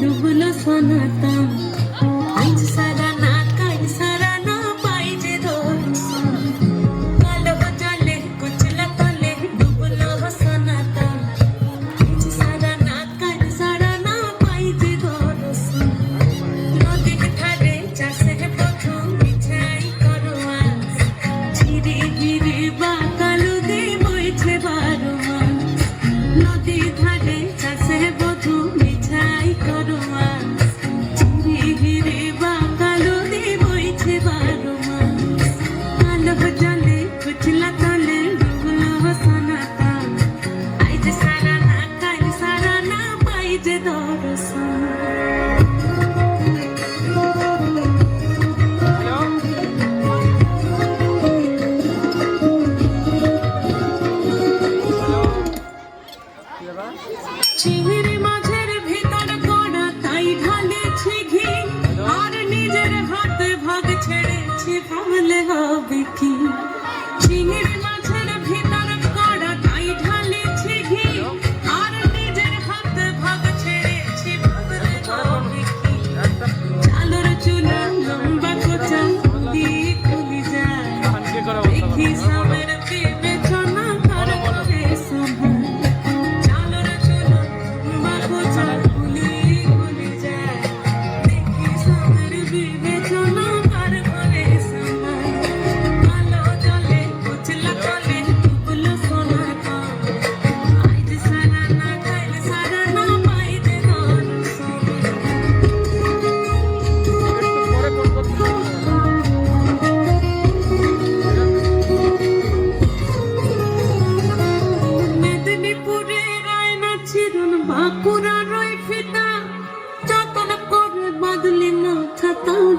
దుగుల సనత চিংড়ি মাছের ভিতর কড়া তাই ঢালেছি ঘি আর নিজের হাতে ভাগ ছেড়েছি ভাবলে হবে কি? চিংড়ি মাছের ভিতর কড়া তাই ঢালেছি ঘি আর নিজের হাতে ভাগ ছেড়েছি ভাবলে চালর চুলা দিয়ে খুলি যায়।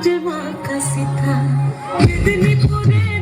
যে মার কাছে থাক